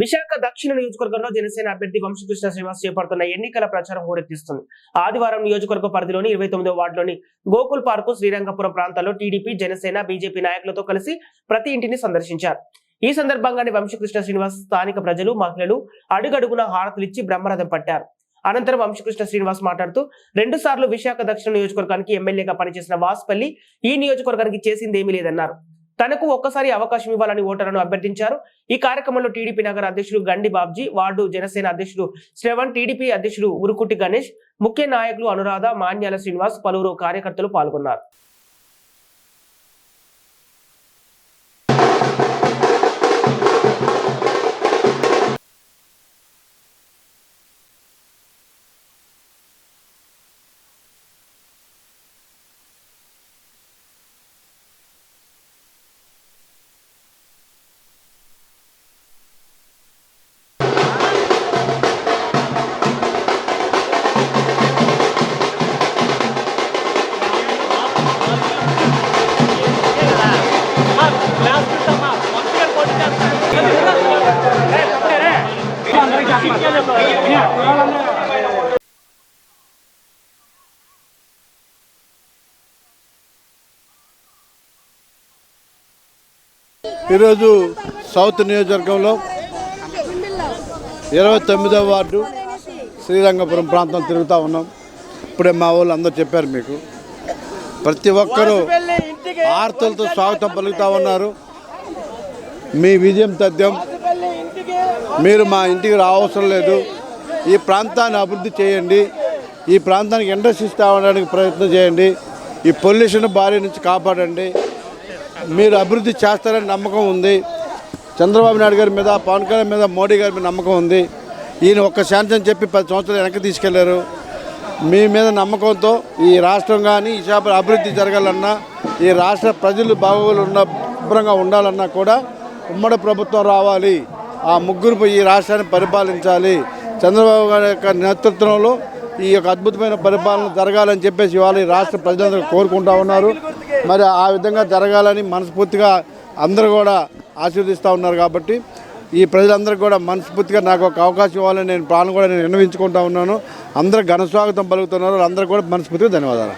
విశాఖ దక్షిణ నియోజకవర్గంలో జనసేన అభ్యర్థి వంశకృష్ణ శ్రీనివాస్ చేపడుతున్న ఎన్నికల ప్రచారం హోరెత్తిస్తుంది. ఆదివారం నియోజకవర్గ పరిధిలోని ఇరవై తొమ్మిదో వార్డులోని గోకుల్ పార్కు శ్రీరంగపురం ప్రాంతాల్లో టీడీపీ జనసేన బీజేపీ నాయకులతో కలిసి ప్రతి ఇంటిని సందర్శించారు. ఈ సందర్భంగానే వంశకృష్ణ శ్రీనివాస్ స్థానిక ప్రజలు మహిళలు అడుగడుగున హారతులిచ్చి బ్రహ్మరథం పట్టారు. అనంతరం వంశకృష్ణ శ్రీనివాస్ మాట్లాడుతూ రెండు సార్లు విశాఖ దక్షిణ నియోజకవర్గానికి ఎమ్మెల్యేగా పనిచేసిన వాస్పల్లి ఈ నియోజకవర్గానికి చేసిందేమీ లేదన్నారు. తనకు ఒక్కసారి అవకాశం ఇవ్వాలని ఓటర్లను అభ్యర్థించారు. ఈ కార్యక్రమంలో టీడీపీ నగర అధ్యక్షుడు గండి బాబ్జీ వార్డు జనసేన అధ్యక్షుడు శ్రవణ్ టీడీపీ అధ్యక్షుడు ఉరుకుటి గణేష్ ముఖ్య నాయకులు అనురాధ మాన్యాల శ్రీనివాస్ పలువురు కార్యకర్తలు పాల్గొన్నారు. ఈరోజు సౌత్ నియోజకవర్గంలో ఇరవై తొమ్మిదవ వార్డు శ్రీరంగపురం ప్రాంతం తిరుగుతూ ఉన్నాం. ఇప్పుడే మా వాళ్ళు అందరూ చెప్పారు మీకు. ప్రతి ఒక్కరూ ఆర్తలతో స్వాగతం పలుకుతూ ఉన్నారు. మీ విజయం తథ్యం మీరు మా ఇంటికి రావసరం లేదు. ఈ ప్రాంతాన్ని అభివృద్ధి చేయండి. ఈ ప్రాంతానికి ఇండస్ట్రీస్ తేవడానికి ప్రయత్నం చేయండి. ఈ పొల్యూషన్ బారి నుంచి కాపాడండి. మీరు అభివృద్ధి చేస్తారని నమ్మకం ఉంది. చంద్రబాబు నాయుడు గారి మీద పవన్ కళ్యాణ్ మీద మోడీ గారి మీద నమ్మకం ఉంది. ఈయన ఒక్క శాంతం చెప్పి పది సంవత్సరాలు వెనక్కి తీసుకెళ్ళారు. మీ మీద నమ్మకంతో ఈ రాష్ట్రం కానీ ఈ చేపల అభివృద్ధి జరగాలన్నా ఈ రాష్ట్ర ప్రజలు బాగోగులు ఉన్న శుభ్రంగా ఉండాలన్నా కూడా ఉమ్మడి ప్రభుత్వం రావాలి. ఆ ముగ్గురు ఈ రాష్ట్రాన్ని పరిపాలించాలి. చంద్రబాబు గారి యొక్క నేతృత్వంలో ఈ యొక్క అద్భుతమైన పరిపాలన జరగాలని చెప్పేసి ఇవాళ ఈ రాష్ట్ర ప్రజలందరూ కోరుకుంటా ఉన్నారు. మరి ఆ విధంగా జరగాలని మనస్ఫూర్తిగా అందరూ కూడా ఆశీర్వదిస్తూ ఉన్నారు కాబట్టి ఈ ప్రజలందరికీ కూడా మనస్ఫూర్తిగా నాకు ఒక అవకాశం ఇవ్వాలని నేను ప్రాణం కూడా నేను విన్నవించుకుంటా ఉన్నాను. అందరూ ఘనస్వాగతం పలుకుతున్నారు. అందరూ కూడా మనస్ఫూర్తిగా ధన్యవాదాలు.